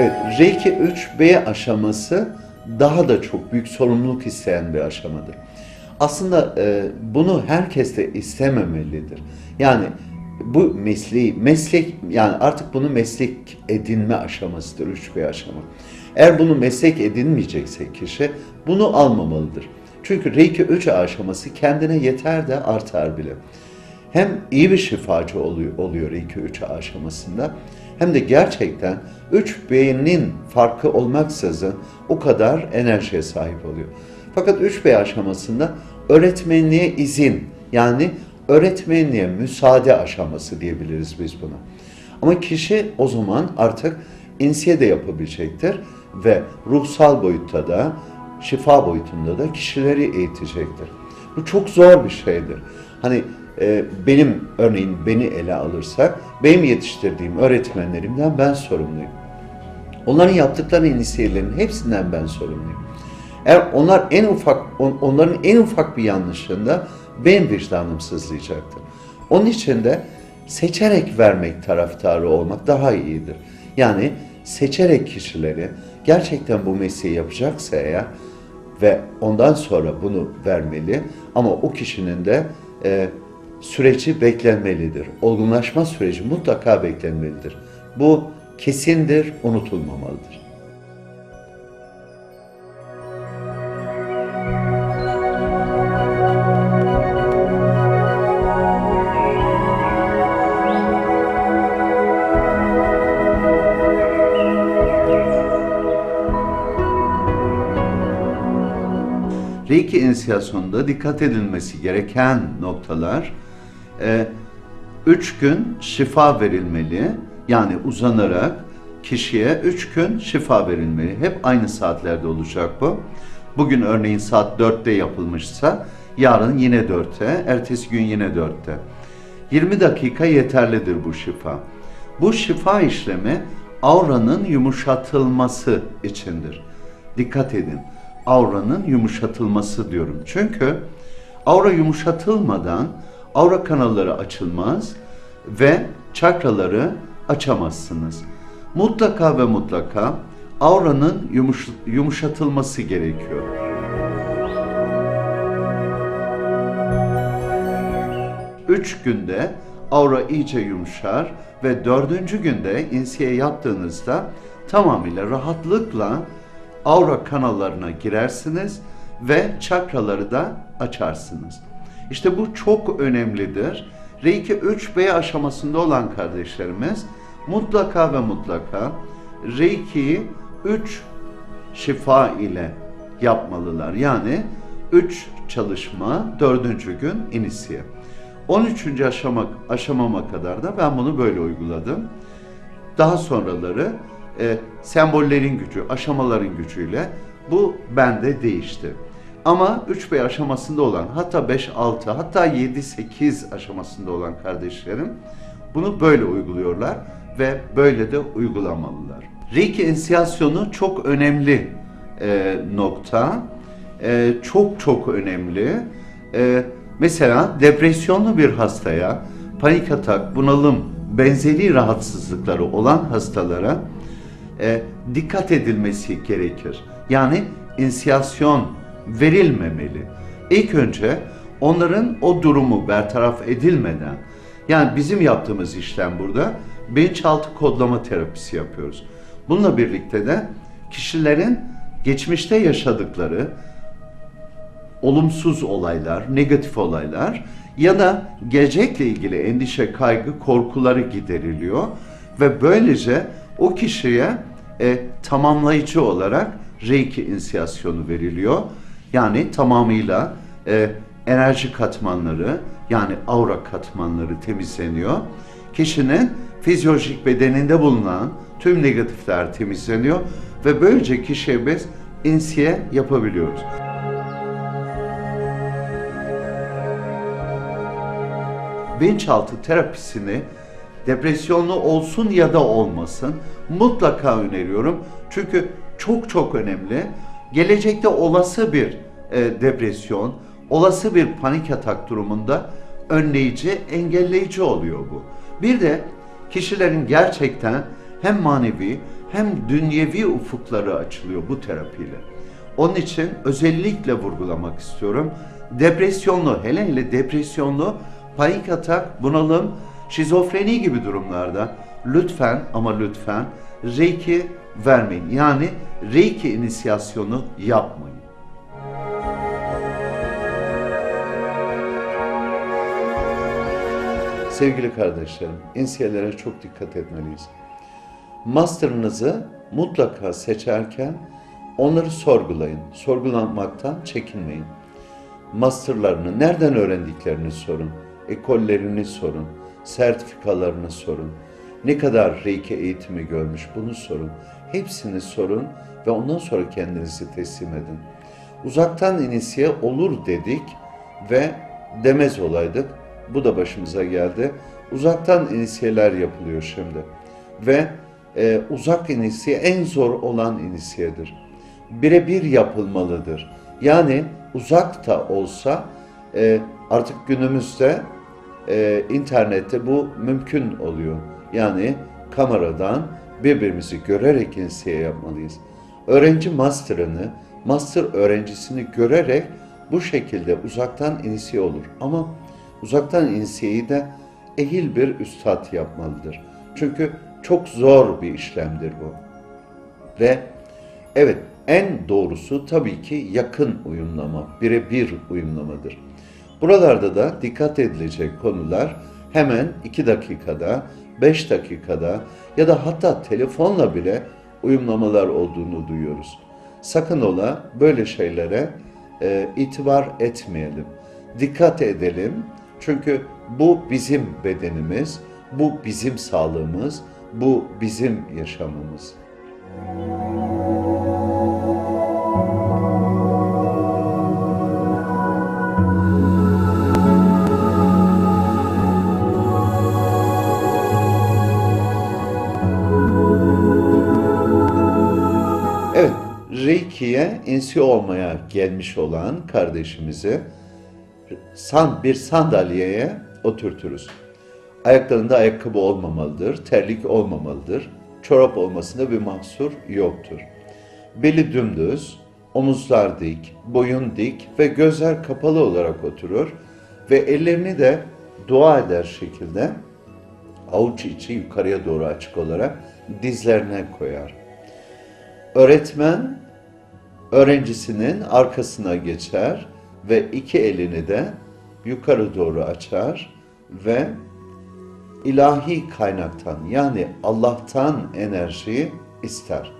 Evet, Reiki 3B aşaması daha da çok büyük sorumluluk isteyen bir aşamadır. Aslında e, bunu herkes de istememelidir. Yani bu mesleği, meslek yani artık bunu meslek edinme aşamasıdır 3B aşama. Eğer bunu meslek edinmeyecekse kişi bunu almamalıdır. Çünkü Reiki 3 aşaması kendine yeter de artar bile hem iyi bir şifacı oluyor, oluyor 2-3 aşamasında hem de gerçekten 3B'nin farkı olmaksızın o kadar enerjiye sahip oluyor. Fakat 3B aşamasında öğretmenliğe izin yani öğretmenliğe müsaade aşaması diyebiliriz biz buna. Ama kişi o zaman artık insiye de yapabilecektir ve ruhsal boyutta da şifa boyutunda da kişileri eğitecektir. Bu çok zor bir şeydir. Hani benim örneğin beni ele alırsak benim yetiştirdiğim öğretmenlerimden ben sorumluyum. Onların yaptıkları inisiyelerin hepsinden ben sorumluyum. Eğer onlar en ufak on- onların en ufak bir yanlışında benim vicdanım sızlayacaktır. Onun için de seçerek vermek taraftarı olmak daha iyidir. Yani seçerek kişileri gerçekten bu mesleği yapacaksa eğer ve ondan sonra bunu vermeli ama o kişinin de e, süreci beklenmelidir. Olgunlaşma süreci mutlaka beklenmelidir. Bu kesindir, unutulmamalıdır. Reiki inisiyasyonunda dikkat edilmesi gereken noktalar, e, üç gün şifa verilmeli, yani uzanarak kişiye üç gün şifa verilmeli. Hep aynı saatlerde olacak bu. Bugün örneğin saat 4'te yapılmışsa, yarın yine 4'te, ertesi gün yine 4'te. 20 dakika yeterlidir bu şifa. Bu şifa işlemi auranın yumuşatılması içindir. Dikkat edin. Auranın yumuşatılması diyorum. Çünkü aura yumuşatılmadan aura kanalları açılmaz ve çakraları açamazsınız. Mutlaka ve mutlaka auranın yumuş, yumuşatılması gerekiyor. Üç günde aura iyice yumuşar ve dördüncü günde insiye yaptığınızda tamamıyla rahatlıkla aura kanallarına girersiniz ve çakraları da açarsınız. İşte bu çok önemlidir. Reiki 3B aşamasında olan kardeşlerimiz mutlaka ve mutlaka Reiki'yi 3 şifa ile yapmalılar. Yani 3 çalışma, 4. gün inisiye. 13. aşama, aşamama kadar da ben bunu böyle uyguladım. Daha sonraları e, sembollerin gücü, aşamaların gücüyle bu bende değişti. Ama 3B aşamasında olan hatta 5, 6 hatta 7, 8 aşamasında olan kardeşlerim bunu böyle uyguluyorlar ve böyle de uygulamalılar. Reiki inisiyasyonu çok önemli e, nokta. E, çok çok önemli. E, mesela depresyonlu bir hastaya panik atak, bunalım, benzeri rahatsızlıkları olan hastalara e, dikkat edilmesi gerekir. Yani inisiyasyon verilmemeli. İlk önce onların o durumu bertaraf edilmeden, yani bizim yaptığımız işlem burada bilinçaltı kodlama terapisi yapıyoruz. Bununla birlikte de kişilerin geçmişte yaşadıkları olumsuz olaylar, negatif olaylar ya da gelecekle ilgili endişe, kaygı, korkuları gideriliyor ve böylece o kişiye e, tamamlayıcı olarak Reiki inisiyasyonu veriliyor. Yani tamamıyla e, enerji katmanları yani aura katmanları temizleniyor. Kişinin fizyolojik bedeninde bulunan tüm negatifler temizleniyor ve böylece kişiye biz insiye yapabiliyoruz. bilinçaltı terapisini depresyonlu olsun ya da olmasın mutlaka öneriyorum. Çünkü çok çok önemli. Gelecekte olası bir e, depresyon, olası bir panik atak durumunda önleyici, engelleyici oluyor bu. Bir de kişilerin gerçekten hem manevi hem dünyevi ufukları açılıyor bu terapiyle. Onun için özellikle vurgulamak istiyorum. Depresyonlu, hele hele depresyonlu, panik atak, bunalım, şizofreni gibi durumlarda lütfen ama lütfen Reiki vermeyin. Yani Reiki inisiyasyonu yapmayın. Sevgili kardeşlerim, insiyelere çok dikkat etmeliyiz. Master'ınızı mutlaka seçerken onları sorgulayın. Sorgulanmaktan çekinmeyin. Master'larını nereden öğrendiklerini sorun. Ekollerini sorun. Sertifikalarını sorun. Ne kadar Reiki eğitimi görmüş bunu sorun. Hepsini sorun ve ondan sonra kendinizi teslim edin. Uzaktan inisiye olur dedik ve demez olaydık. Bu da başımıza geldi. Uzaktan inisiyeler yapılıyor şimdi. Ve e, uzak inisiye en zor olan inisiyedir. Birebir yapılmalıdır. Yani uzak da olsa e, artık günümüzde e, internette bu mümkün oluyor. Yani kameradan birbirimizi görerek inisiye yapmalıyız. Öğrenci master'ını, master öğrencisini görerek bu şekilde uzaktan inisiye olur. Ama uzaktan inisiyeyi de ehil bir üstad yapmalıdır. Çünkü çok zor bir işlemdir bu. Ve evet en doğrusu tabii ki yakın uyumlama, birebir uyumlamadır. Buralarda da dikkat edilecek konular hemen 2 dakikada, 5 dakikada ya da hatta telefonla bile uyumlamalar olduğunu duyuyoruz. Sakın ola böyle şeylere e, itibar etmeyelim. Dikkat edelim çünkü bu bizim bedenimiz, bu bizim sağlığımız, bu bizim yaşamımız. Evet, Reiki'ye insi olmaya gelmiş olan kardeşimizi san, bir sandalyeye oturturuz. Ayaklarında ayakkabı olmamalıdır, terlik olmamalıdır. Çorap olmasında bir mahsur yoktur. Beli dümdüz, omuzlar dik, boyun dik ve gözler kapalı olarak oturur ve ellerini de dua eder şekilde avuç içi yukarıya doğru açık olarak dizlerine koyar. Öğretmen öğrencisinin arkasına geçer ve iki elini de yukarı doğru açar ve ilahi kaynaktan yani Allah'tan enerjiyi ister.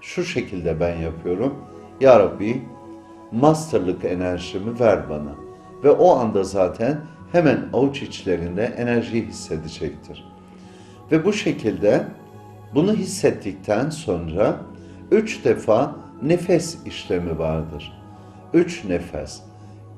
Şu şekilde ben yapıyorum. Ya Rabbi masterlık enerjimi ver bana. Ve o anda zaten hemen avuç içlerinde enerjiyi hissedecektir. Ve bu şekilde bunu hissettikten sonra üç defa nefes işlemi vardır. Üç nefes.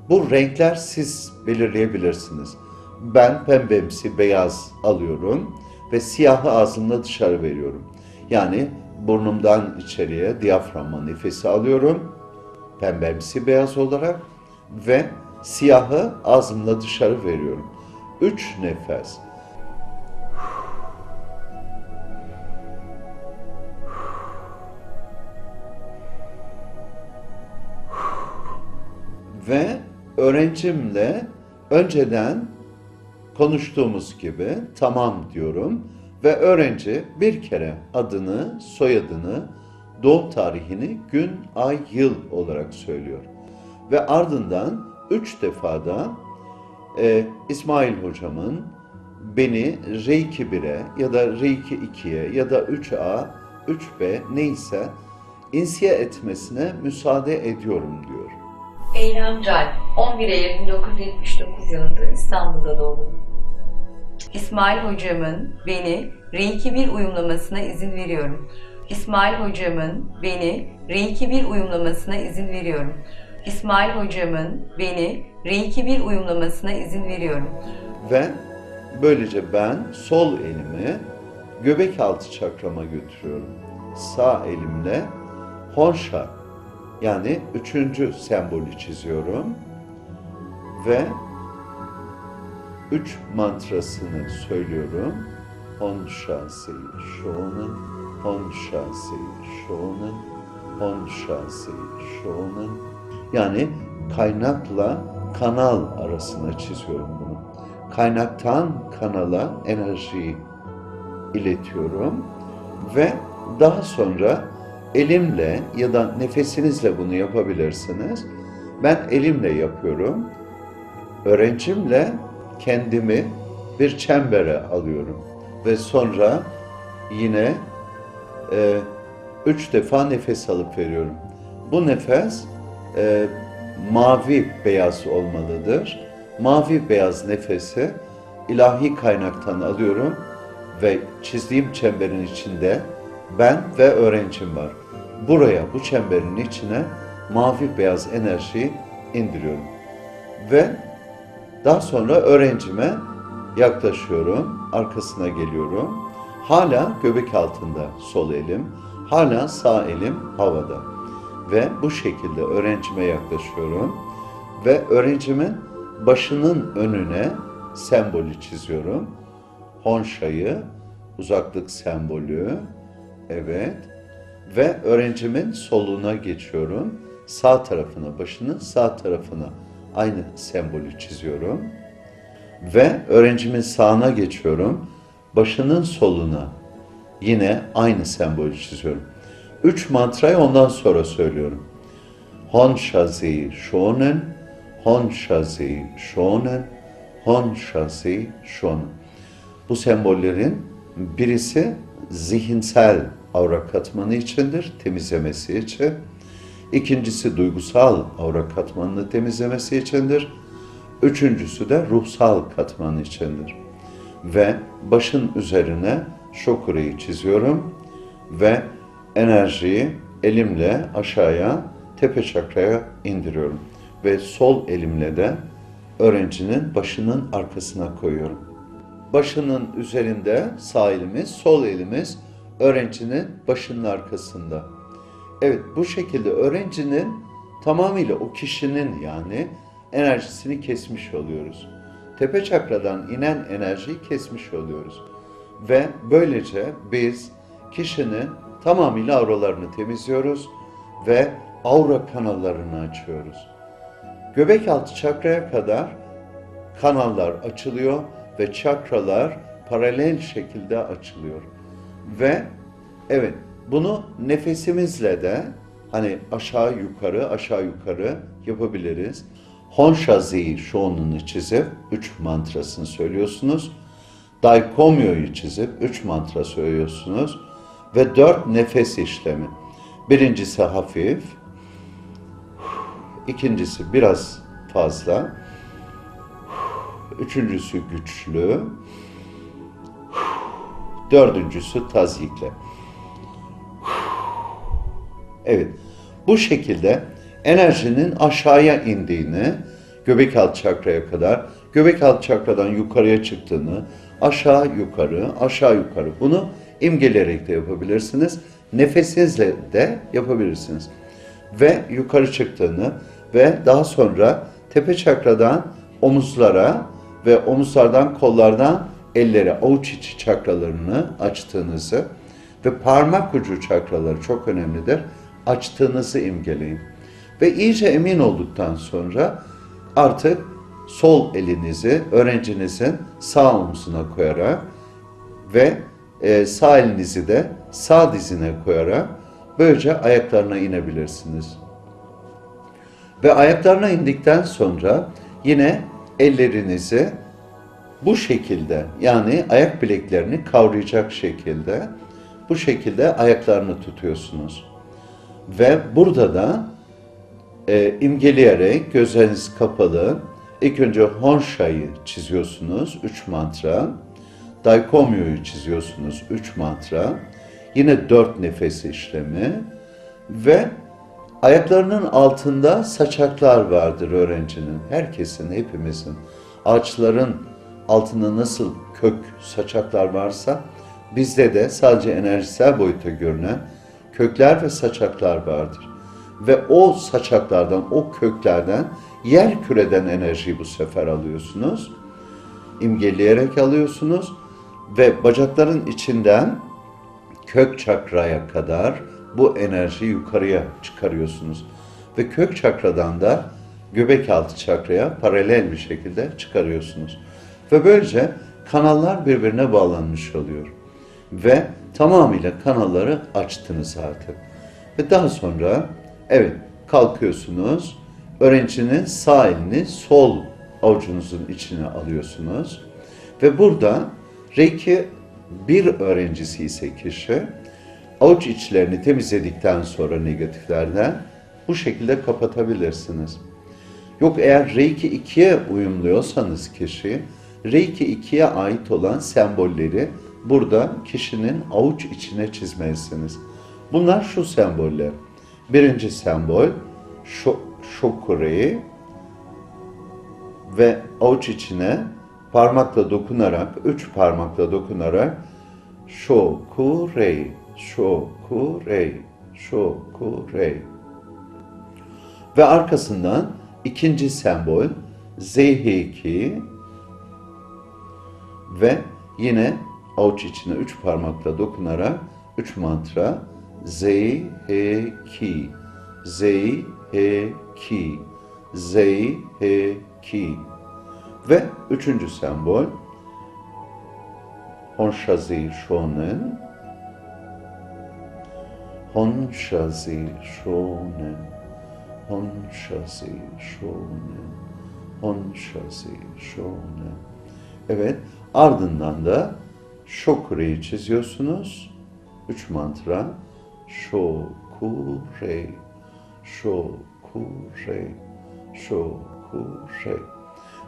Bu renkler siz belirleyebilirsiniz. Ben pembemsi beyaz alıyorum ve siyahı ağzımla dışarı veriyorum. Yani burnumdan içeriye diyaframa nefesi alıyorum. Pembemsi beyaz olarak ve siyahı ağzımla dışarı veriyorum. Üç nefes. Ve öğrencimle önceden konuştuğumuz gibi tamam diyorum ve öğrenci bir kere adını, soyadını, doğum tarihini gün, ay, yıl olarak söylüyor. Ve ardından üç defada e, İsmail hocamın beni Reiki 1'e ya da Reiki 2'ye ya da 3A, 3B neyse insiye etmesine müsaade ediyorum diyor. Eylem Cal, 11 Eylül 1979 yılında İstanbul'da doğdum. İsmail hocamın beni Reiki 1 uyumlamasına izin veriyorum. İsmail hocamın beni Reiki 1 uyumlamasına izin veriyorum. İsmail hocamın beni Reiki 1 uyumlamasına izin veriyorum. Ve böylece ben sol elimi göbek altı çakrama götürüyorum. Sağ elimle Honsha yani üçüncü sembolü çiziyorum. Ve üç mantrasını söylüyorum. Honsha Seyi Shona hon şasi şonen, hon şasi şonen. Yani kaynakla kanal arasına çiziyorum bunu. Kaynaktan kanala enerjiyi iletiyorum ve daha sonra elimle ya da nefesinizle bunu yapabilirsiniz. Ben elimle yapıyorum. Öğrencimle kendimi bir çembere alıyorum ve sonra yine e, üç defa nefes alıp veriyorum. Bu nefes e, mavi beyaz olmalıdır. Mavi beyaz nefesi ilahi kaynaktan alıyorum ve çizdiğim çemberin içinde ben ve öğrencim var. Buraya, bu çemberin içine mavi beyaz enerjiyi indiriyorum. Ve daha sonra öğrencime yaklaşıyorum, arkasına geliyorum. Hala göbek altında sol elim, hala sağ elim havada. Ve bu şekilde öğrencime yaklaşıyorum ve öğrencimin başının önüne sembolü çiziyorum. Honşa'yı, uzaklık sembolü, evet. Ve öğrencimin soluna geçiyorum. Sağ tarafına, başının sağ tarafına aynı sembolü çiziyorum. Ve öğrencimin sağına geçiyorum. Başının soluna yine aynı sembolü çiziyorum. Üç mantrayı ondan sonra söylüyorum. Hon Shazi Shonen, Hon Shazi Shonen, Hon Shazi Shonen. Bu sembollerin birisi zihinsel aura katmanı içindir, temizlemesi için. İkincisi duygusal aura katmanını temizlemesi içindir. Üçüncüsü de ruhsal katman içindir. Ve başın üzerine şokurayı çiziyorum ve enerjiyi elimle aşağıya tepe çakraya indiriyorum. Ve sol elimle de öğrencinin başının arkasına koyuyorum. Başının üzerinde sağ elimiz, sol elimiz öğrencinin başının arkasında. Evet bu şekilde öğrencinin tamamıyla o kişinin yani enerjisini kesmiş oluyoruz. Tepe çakradan inen enerjiyi kesmiş oluyoruz. Ve böylece biz kişinin tamamıyla auralarını temizliyoruz ve aura kanallarını açıyoruz. Göbek altı çakraya kadar kanallar açılıyor ve çakralar paralel şekilde açılıyor. Ve evet bunu nefesimizle de hani aşağı yukarı aşağı yukarı yapabiliriz. Honshazi'yi şonunu çizip üç mantrasını söylüyorsunuz. Daikomyo'yu çizip üç mantra söylüyorsunuz. Ve dört nefes işlemi. Birincisi hafif. ikincisi biraz fazla. Üçüncüsü güçlü. Dördüncüsü tazyikle. Evet. Bu şekilde enerjinin aşağıya indiğini, göbek alt çakraya kadar, göbek alt çakradan yukarıya çıktığını, aşağı yukarı, aşağı yukarı bunu imgeleyerek de yapabilirsiniz. Nefesinizle de yapabilirsiniz. Ve yukarı çıktığını ve daha sonra tepe çakradan omuzlara ve omuzlardan kollardan ellere avuç içi çakralarını açtığınızı ve parmak ucu çakraları çok önemlidir. Açtığınızı imgeleyin. Ve iyice emin olduktan sonra artık sol elinizi öğrencinizin sağ omzuna koyarak ve e, sağ elinizi de sağ dizine koyarak böylece ayaklarına inebilirsiniz. Ve ayaklarına indikten sonra yine ellerinizi bu şekilde yani ayak bileklerini kavrayacak şekilde bu şekilde ayaklarını tutuyorsunuz. Ve burada da e, imgeleyerek gözleriniz kapalı ilk önce Honsha'yı çiziyorsunuz üç mantra. Daikomyo'yu çiziyorsunuz üç mantra. Yine dört nefes işlemi ve ayaklarının altında saçaklar vardır öğrencinin. Herkesin, hepimizin. Ağaçların altında nasıl kök, saçaklar varsa bizde de sadece enerjisel boyutta görünen kökler ve saçaklar vardır. Ve o saçaklardan, o köklerden, yer küreden enerjiyi bu sefer alıyorsunuz. İmgeleyerek alıyorsunuz ve bacakların içinden kök çakraya kadar bu enerjiyi yukarıya çıkarıyorsunuz. Ve kök çakradan da göbek altı çakraya paralel bir şekilde çıkarıyorsunuz. Ve böylece kanallar birbirine bağlanmış oluyor. Ve tamamıyla kanalları açtınız artık. Ve daha sonra evet kalkıyorsunuz. Öğrencinin sağ elini sol avucunuzun içine alıyorsunuz. Ve burada Reiki bir öğrencisi ise kişi avuç içlerini temizledikten sonra negatiflerden bu şekilde kapatabilirsiniz. Yok eğer Reiki 2'ye uyumluyorsanız kişi, Reiki 2'ye ait olan sembolleri burada kişinin avuç içine çizmelisiniz. Bunlar şu semboller. Birinci sembol, şo şokureyi ve avuç içine parmakla dokunarak, üç parmakla dokunarak şokurey, şokurey, şokurey. Ve arkasından ikinci sembol zeheki ve yine avuç içine üç parmakla dokunarak üç mantra zeheki, zeheki, zeheki ve üçüncü sembol Honshazi Shonen Honshazi Shonen Honshazi Shonen Honshazi Shonen Evet, ardından da Shokure'yi çiziyorsunuz. Üç mantra. Shokure, Shokure, Shokure.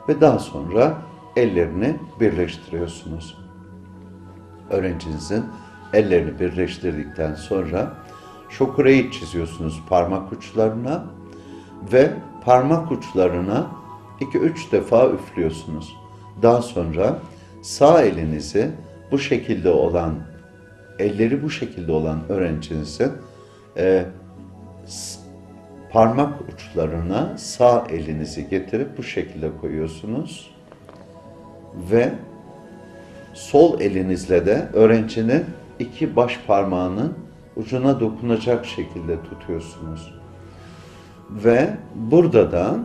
Ve daha sonra ellerini birleştiriyorsunuz. Öğrencinizin ellerini birleştirdikten sonra şokureyi çiziyorsunuz parmak uçlarına ve parmak uçlarına 2-3 defa üflüyorsunuz. Daha sonra sağ elinizi bu şekilde olan, elleri bu şekilde olan öğrencinizin e, parmak uçlarına sağ elinizi getirip bu şekilde koyuyorsunuz. Ve sol elinizle de öğrencinin iki baş parmağının ucuna dokunacak şekilde tutuyorsunuz. Ve burada da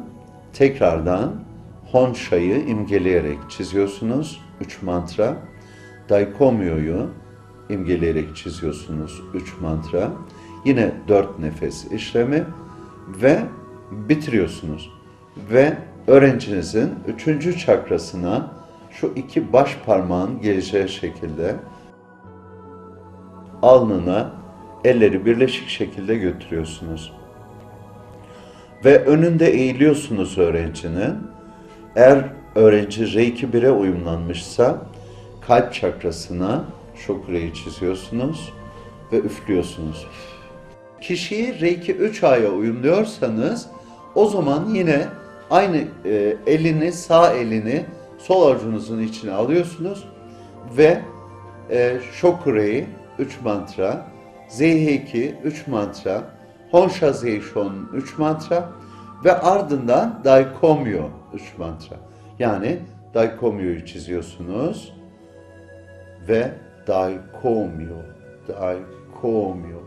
tekrardan Honsha'yı imgeleyerek çiziyorsunuz. Üç mantra. Daikomyo'yu imgeleyerek çiziyorsunuz. Üç mantra. Yine dört nefes işlemi ve bitiriyorsunuz. Ve öğrencinizin üçüncü çakrasına şu iki baş parmağın geleceği şekilde alnına elleri birleşik şekilde götürüyorsunuz. Ve önünde eğiliyorsunuz öğrencinin. Eğer öğrenci Reiki 1'e uyumlanmışsa kalp çakrasına şokureyi çiziyorsunuz ve üflüyorsunuz. Kişiyi Reiki 3A'ya uyumluyorsanız o zaman yine aynı e, elini sağ elini sol avucunuzun içine alıyorsunuz ve e, Shokure'yi 3 mantra, Zeiheki 3 mantra, Honsha Zeishon 3 mantra ve ardından Daikomyo 3 mantra. Yani Daikomyo'yu çiziyorsunuz ve Daikomyo, Daikomyo,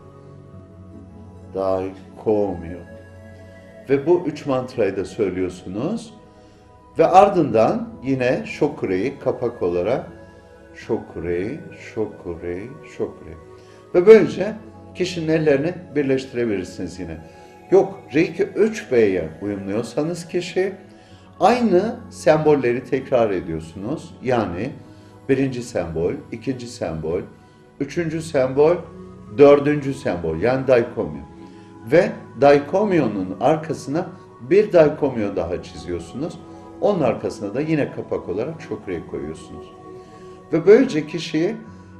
Daikomyo. Ve bu üç mantrayı da söylüyorsunuz. Ve ardından yine Shokure'yi kapak olarak Shokurei, Shokurei, Shokurei. Ve böylece kişinin ellerini birleştirebilirsiniz yine. Yok Reiki 3B'ye uyumluyorsanız kişi aynı sembolleri tekrar ediyorsunuz. Yani birinci sembol, ikinci sembol, üçüncü sembol, dördüncü sembol yani daikomyo. Ve daikomyo'nun arkasına bir daikomyo daha çiziyorsunuz. Onun arkasına da yine kapak olarak şokreyi koyuyorsunuz. Ve böylece kişiyi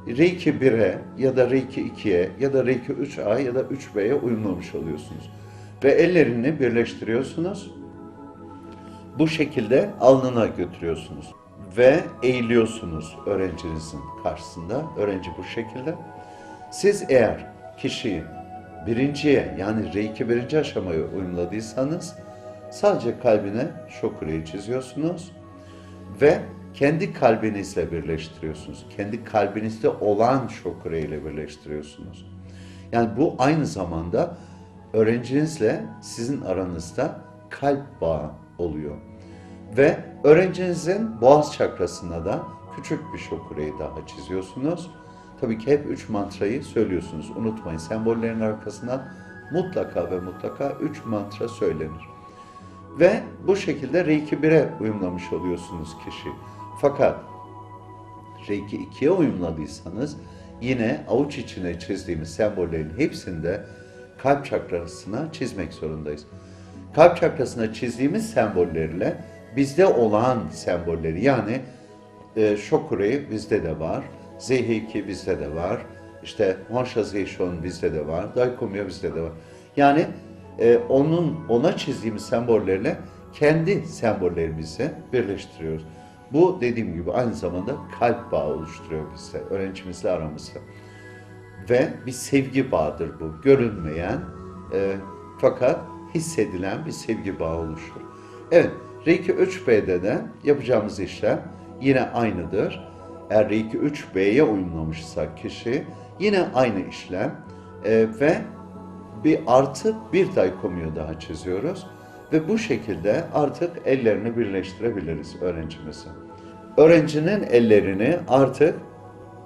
Reiki 1'e ya da Reiki 2'ye ya da Reiki 3A ya da 3B'ye uyumlamış oluyorsunuz. Ve ellerini birleştiriyorsunuz. Bu şekilde alnına götürüyorsunuz. Ve eğiliyorsunuz öğrencinizin karşısında. Öğrenci bu şekilde. Siz eğer kişiyi birinciye yani Reiki birinci aşamaya uyumladıysanız sadece kalbine şokureyi çiziyorsunuz ve kendi kalbinizle birleştiriyorsunuz. Kendi kalbinizde olan şokure ile birleştiriyorsunuz. Yani bu aynı zamanda öğrencinizle sizin aranızda kalp bağı oluyor. Ve öğrencinizin boğaz çakrasına da küçük bir şokureyi daha çiziyorsunuz. Tabii ki hep üç mantrayı söylüyorsunuz. Unutmayın sembollerin arkasından mutlaka ve mutlaka üç mantra söylenir. Ve bu şekilde Reiki 1'e uyumlamış oluyorsunuz kişi. Fakat Reiki 2'ye uyumladıysanız yine avuç içine çizdiğimiz sembollerin hepsinde kalp çakrasına çizmek zorundayız. Kalp çakrasına çizdiğimiz sembollerle bizde olan sembolleri yani e, Shokure bizde de var, Zeiheki bizde de var, işte Honsha Zeishon bizde de var, Daikomyo bizde de var. Yani e, onun ona çizdiğimiz sembollerle kendi sembollerimizi birleştiriyoruz. Bu dediğim gibi aynı zamanda kalp bağı oluşturuyor bizde, öğrencimizle aramızda. Ve bir sevgi bağıdır bu. Görünmeyen e, fakat hissedilen bir sevgi bağı oluşur. Evet, Reiki 3B'de de yapacağımız işlem yine aynıdır. Eğer Reiki 3B'ye uyumlamışsa kişi yine aynı işlem E, ve bir artı bir daikomyo daha çiziyoruz. Ve bu şekilde artık ellerini birleştirebiliriz öğrencimizin. Öğrencinin ellerini artık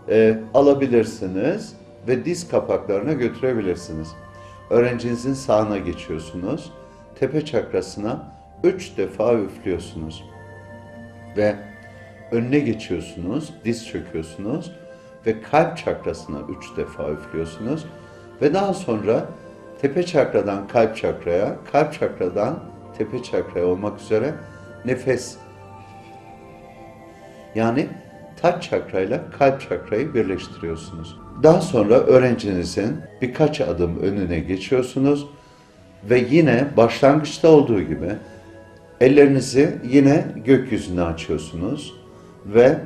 e, alabilirsiniz ve diz kapaklarına götürebilirsiniz. Öğrencinizin sağına geçiyorsunuz. Tepe çakrasına üç defa üflüyorsunuz. Ve önüne geçiyorsunuz, diz çöküyorsunuz ve kalp çakrasına üç defa üflüyorsunuz. Ve daha sonra tepe çakradan kalp çakraya, kalp çakradan tepe çakraya olmak üzere nefes yani taç çakrayla kalp çakrayı birleştiriyorsunuz. Daha sonra öğrencinizin birkaç adım önüne geçiyorsunuz ve yine başlangıçta olduğu gibi ellerinizi yine gökyüzüne açıyorsunuz ve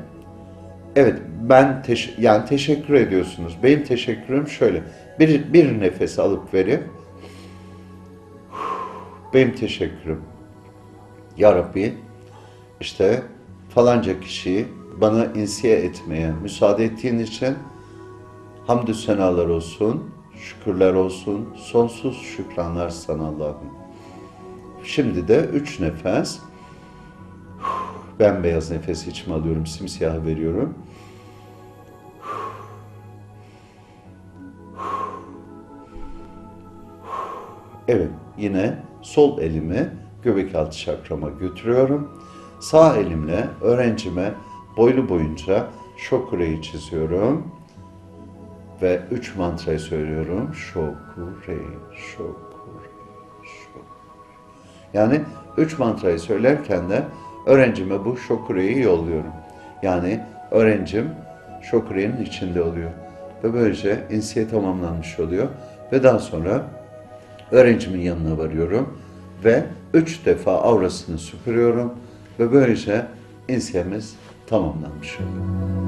evet ben teş- yani teşekkür ediyorsunuz. Benim teşekkürüm şöyle. Bir, bir nefes alıp verip benim teşekkürüm. Ya Rabbi işte falanca kişiyi bana insiye etmeye müsaade ettiğin için hamdü senalar olsun, şükürler olsun, sonsuz şükranlar sana Allah'ım. Şimdi de üç nefes, ben beyaz nefes içime alıyorum, simsiyah veriyorum. Evet, yine sol elimi göbek altı çakrama götürüyorum. Sağ elimle öğrencime boylu boyunca şokureyi çiziyorum. Ve üç mantrayı söylüyorum. Şokure, şokure, şokure. Yani üç mantrayı söylerken de öğrencime bu şokureyi yolluyorum. Yani öğrencim şokurenin içinde oluyor. Ve böylece insiye tamamlanmış oluyor. Ve daha sonra öğrencimin yanına varıyorum ve üç defa aurasını süpürüyorum ve böylece insiyemiz tamamlanmış oluyor.